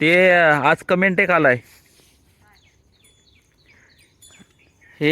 ते आज कमेंट एक आलाय. हे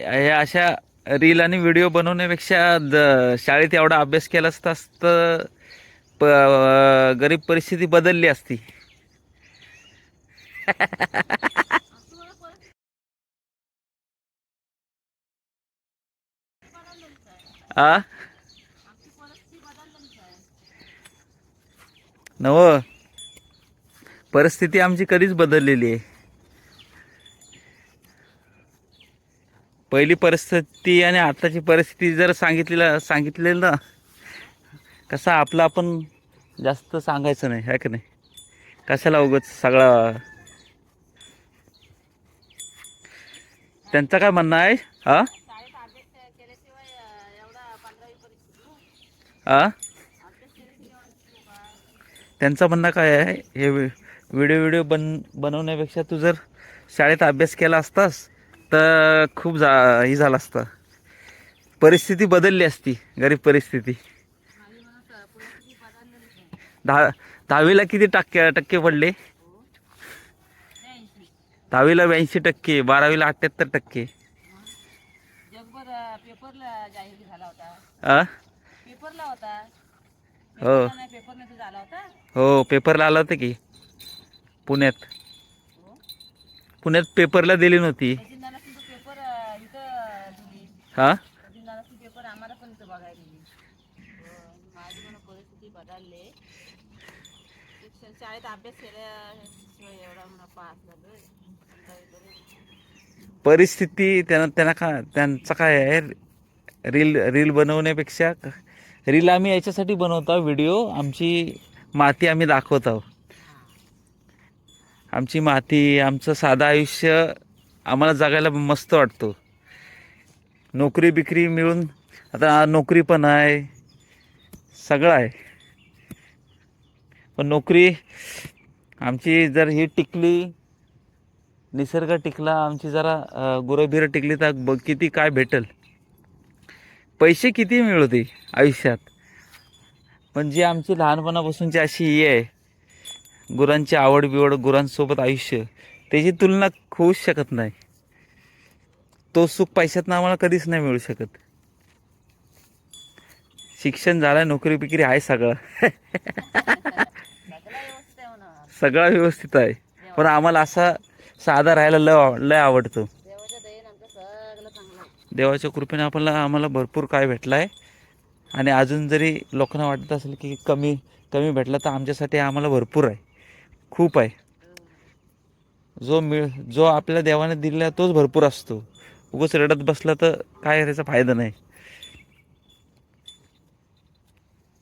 हे अशा रील आणि व्हिडिओ बनवण्यापेक्षा द- शाळेत एवढा अभ्यास केला असता तर प गरीब परिस्थिती बदलली असती. आ? नव? परिस्थिती आमची कधीच बदललेली आहे. पहिली परिस्थिती आणि आताची परिस्थिती जर सांगितलेलं सांगितलेलं ना कसं आपलं आपण जास्त सांगायचं नाही है की नाही? कशाला उगत सगळा त्यांचं काय म्हणणं आहे? हा हा त्यांचं म्हणणं काय आहे? हे व्हिडिओ व्हिडिओ बन बनवण्यापेक्षा तू जर शाळेत अभ्यास केला असतास तर खूप जा हे झालं असतं. परिस्थिती बदलली असती गरीब परिस्थिती. दहा दहावीला किती टक्के टक्के पडले? दहावीला ब्याऐंशी टक्के बारावीला अठ्ठ्याहत्तर टक्के. हो. पेपरला झाला होता. हो पेपरला आलं होतं की. पुण्यात. पुण्यात पेपरला दिली नव्हती. हा. परिस्थिती त्यांना त्यांना का त्यांचं काय आहे? रील रील बनवण्यापेक्षा रील आम्ही याच्यासाठी बनवतो व्हिडिओ. आमची माती आम्ही दाखवत आहोत. आमची माती आमचं साधं आयुष्य आम्हाला जगायला मस्त वाटतो. नोकरी बिकरी मिळून आता नोकरी पण आहे. सगळं आहे. पण नोकरी आमची जर ही टिकली निसर्ग टिकला आमची जरा अ, गुरंबिरं टिकली तर ब किती काय भेटल. पैसे किती मिळवते आयुष्यात. पण जी आमची लहानपणापासूनची अशी ही आहे गुरांची आवड बिवड गुरांसोबत आयुष्य त्याची तुलना होऊच शकत नाही. तो सुख पैशातनं आम्हाला कधीच नाही मिळू शकत. शिक्षण झालं नोकरी बिकरी आहे सगळं. सगळं व्यवस्थित आहे. पण आम्हाला असा साधा राहायला लय लय आवडतं. देवाच्या कृपेने आपल्याला आम्हाला भरपूर काय भेटलं आहे आणि अजून जरी लोकांना वाटत असेल की कमी कमी भेटलं तर आमच्यासाठी आम्हाला भरपूर आहे. खूप आहे. जो मिळ जो आपल्याला देवाने दिला तोच भरपूर असतो. उगाच रडत बसला तर काय त्याचा फायदा नाही.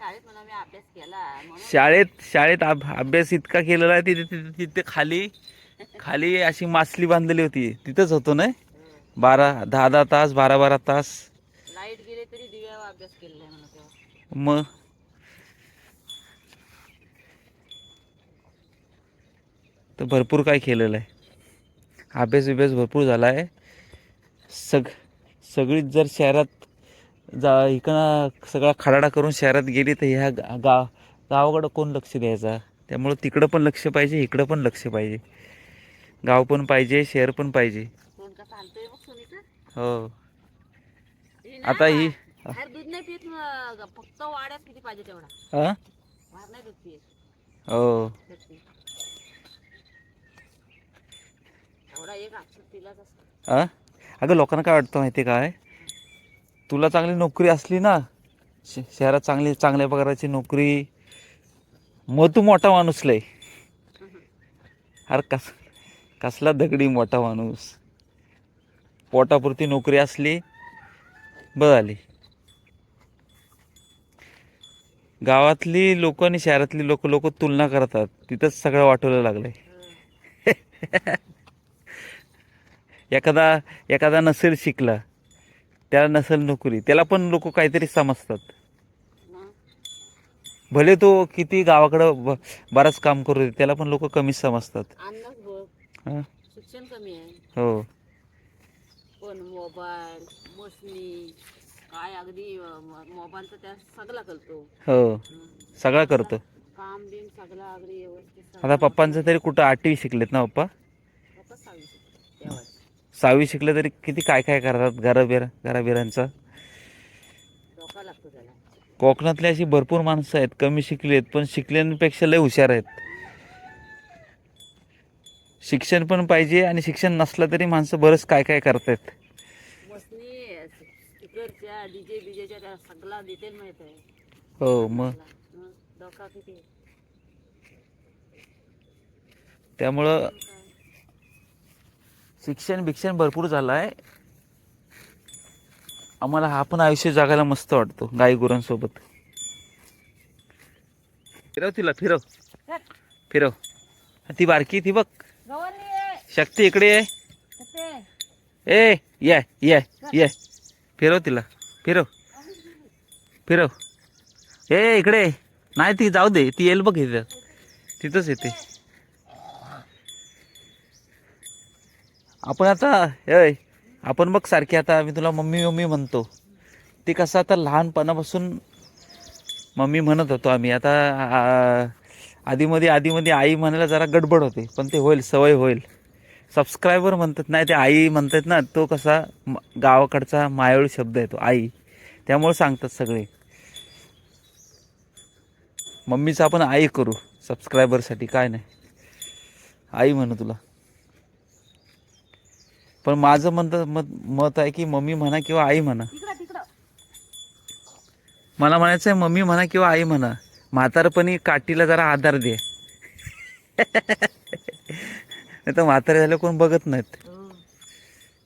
शाळेत शाळेत शाळेत अभ अभ्यास इतका केलेला आहे तिथे तिथे खाली खाली अशी मासली बांधलेली होती. तिथंच होतो ना बारा दहा दहा तास बारा बारा तास. लाइट गेली तरी अभ्यास केलेला मग? तर भरपूर काय केलेलं आहे. अभ्यास बिभ्यास भरपूर झाला आहे. सग सगळीच जर शहरात जा इकडं सगळा खराडा करून शहरात गेली तर ह्या गा गाव गावाकडं कोण लक्ष द्यायचा? त्यामुळं तिकडं पण लक्ष पाहिजे इकडं पण लक्ष पाहिजे. गाव पण पाहिजे शहर पण पाहिजे. हो. आता ही बाहेर दूध नाही पित मग फक्त वाड्यात किती पाहिजे तेवढा? हा बाहेर नाही दूध पित आ अगं लोकांना काय वाटतं माहिती आहे काय? तुला चांगली नोकरी असली ना श- शहरात चांगली चांगल्या पगाराची नोकरी मग तू मोठा माणूस लय. अरे कस कसला दगडी मोठा माणूस. पोटापुरती नोकरी असली बरं आली गावातली लोक आणि शहरातली लोक लोक तुलना करतात. तिथंच सगळं वाटवलं लागलंय. एखादा एखादा नसेल शिकला त्याला नसेल नोकरी त्याला पण लोक काहीतरी समजतात. भले तो किती गावाकडं बराच काम करू दे त्याला पण लोक कमीच समजतात. हं? शिक्षण कमी आहे. हो. पण मोबाईल मशनी काय अगदी मोबाईलचं त्या सगळा करतो. हो. सगळं करतो. काम बिम सगळं अगदी व्यवस्थित आता पप्पांचं तरी कुठं आठवी शिकलेत ना पप्पा? सहावी शिकलं तरी किती काय काय करतात घराबिरा घराबिरांचं कोकणातली अशी भरपूर माणसं आहेत कमी शिकली आहेत पण शिकल्यांपेक्षा लय हुशार आहेत. शिक्षण पण पाहिजे आणि शिक्षण नसलं तरी माणसं बरंच काय काय करतायत. हो मग. त्यामुळं बीजेच्या त्या सगळा डिटेल माहीत आहे हो मग मग डोका किती त्यामुळं शिक्षण बिक्षण भरपूर झालं आहे आम्हाला हा पण आयुष्य जगायला मस्त वाटतो गाई गुरांसोबत. फिरव तिला फिरव. फिरव. ती बारकी ती बघ. शक्ती इकडे आहे. ए ये ये ये. फिरव तिला. फिरव. फिरव. ए इकडे नाही ती जाऊ दे. ती येईल बघ इथं. तिथंच येते. आपण आता ए आपण बघ सारखी आता मी तुला मम्मी मम्मी म्हणतो. ते कसं आता लहानपणापासून मम्मी म्हणत होतो आम्ही. आता आधीमध्ये आधीमध्ये आई म्हणायला जरा गडबड होते पण ते होईल सवय होईल. सबस्क्रायबर म्हणतात नाही ते आई म्हणतात ना तो कसा म- गावाकडचा मायाळू शब्द आहे तो आई. त्यामुळे सांगतात सगळे. मम्मीचं आपण आई करू सबस्क्रायबरसाठी काय नाही. आई म्हणू तुला. पण माझं म्हणत मत मत आहे की मम्मी म्हणा किंवा आई म्हणा. मला म्हणायचं आहे मम्मी म्हणा किंवा आई म्हणा म्हातारपणी काठीला जरा आधार दे. नाही तर म्हातारे झाले कोण बघत नाहीत.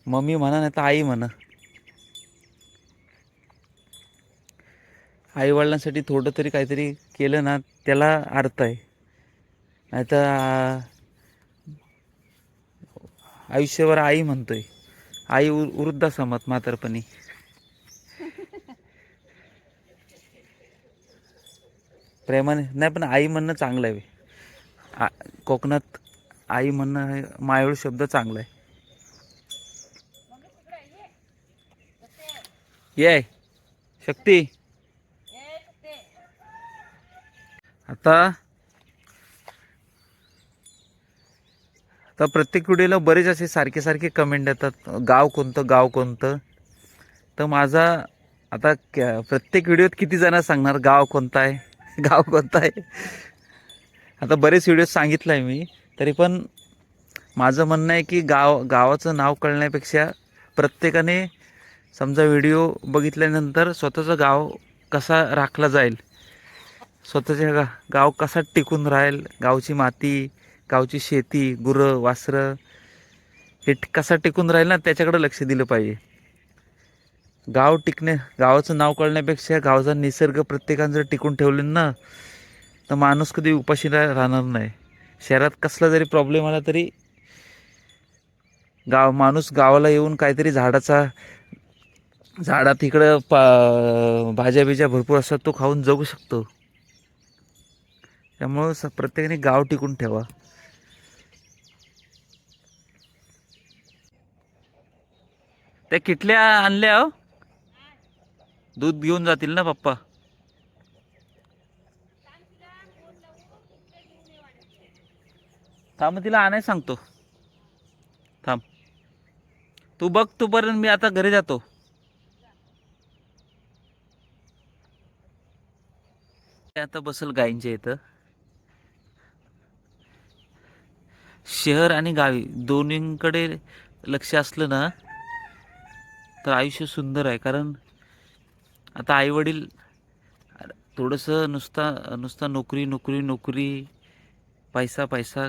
मम्मी म्हणा नाही तर आई म्हणा. आई वडिलांसाठी थोडं तरी काहीतरी केलं ना त्याला अर्थ आहे. नाही तर आयुष्यभर आई म्हणतोय. आई वृ- वृद्धाश्रमात म्हातारपणी. प्रेमाने नाही पण आई म्हणणं चांगलं आहे. कोकणात आई म्हणणं मायळू शब्द चांगला आहे. ये शक्ती. आता तर प्रत्येक व्हिडिओला बरेच असे सारखे सारखे कमेंट येतात. गाव कोणतं गाव कोणतं? तर माझा आता क- प्रत्येक व्हिडिओत किती जण सांगणार गाव कोणतं आहे? गाव कोणतं आहे? आता बरेच व्हिडिओ सांगितलं आहे मी तरी पण माझं म्हणणं आहे की गाव गावाचं नाव कळण्यापेक्षा प्रत्येकाने समजा व्हिडिओ बघितल्यानंतर स्वतःचं गाव कसा राखला जाईल? स्वतःच्या गा गाव कसा टिकून राहील? गावची माती गावची शेती गुरं वासरं हे कसा टिकून राहील ना त्याच्याकडे लक्ष दिलं पाहिजे. गाव टिकणे गावाचं नाव कळण्यापेक्षा गावचा निसर्ग प्रत्येकानं जर टिकून ठेवलं ना तर माणूस कधी उपाशी राहणार नाही. शहरात कसला जरी प्रॉब्लेम आला तरी गाव माणूस गावाला येऊन काहीतरी झाडाचा झाडात इकडं पा भाज्या बिज्या भरपूर असतात तो खाऊन जगू शकतो. त्यामुळं स प्रत्येकाने गाव टिकून ठेवा. त्या किटल्या आणल्या हो. दूध घेऊन जातील ना पप्पा. थांब तिला आणाय सांगतो. थांब. तू बघ तोपर्यंत मी आता घरी जातो. आता बसल गायींच्या इथं. शहर आणि गावी दोन्हींकडे लक्ष असलं ना तर आयुष्य सुंदर आहे. कारण आता आईवडील थोडंसं नुसता नुसता नोकरी नोकरी नोकरी पैसा पैसा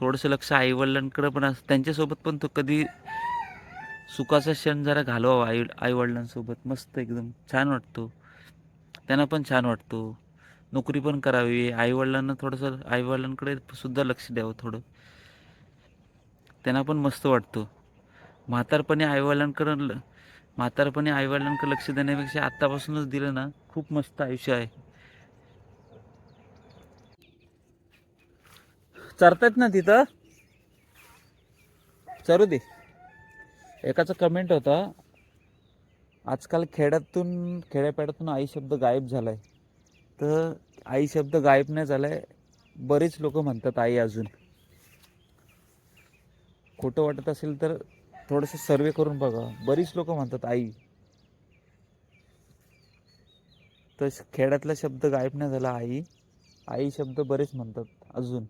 थोडंसं लक्ष आईवडिलांकडं पण असतं. त्यांच्यासोबत पण तो कधी सुखाचा क्षण जरा घालवावा आई आईवडिलांसोबत. मस्त एकदम छान वाटतो. त्यांना पण छान वाटतो. नोकरी पण करावी. आईवडिलांना थोडंसं आईवडिलांकडे सुद्धा लक्ष द्यावं थोडं. त्यांना पण मस्त वाटतो. म्हातारपणी आईवडिलांकडं ल- म्हातारपणी आईवडिलांकडे लक्ष देण्यापेक्षा आत्तापासूनच दिलं ना खूप मस्त आयुष्य आहे. चरतात ना तिथं? चरू दे. एकाचा कमेंट होता आजकाल खेड्यातून खेड्यापाड्यातून आई शब्द गायब झालाय. तर आई शब्द गायब नाही झालाय बरेच लोक म्हणतात आई अजून. खोटं वाटत असेल तर थोडंसं सर्वे करून बघा. बरीच लोक म्हणतात आई तर खेड्यातला शब्द गायब नाही झाला आई. आई शब्द बरेच म्हणतात अजून.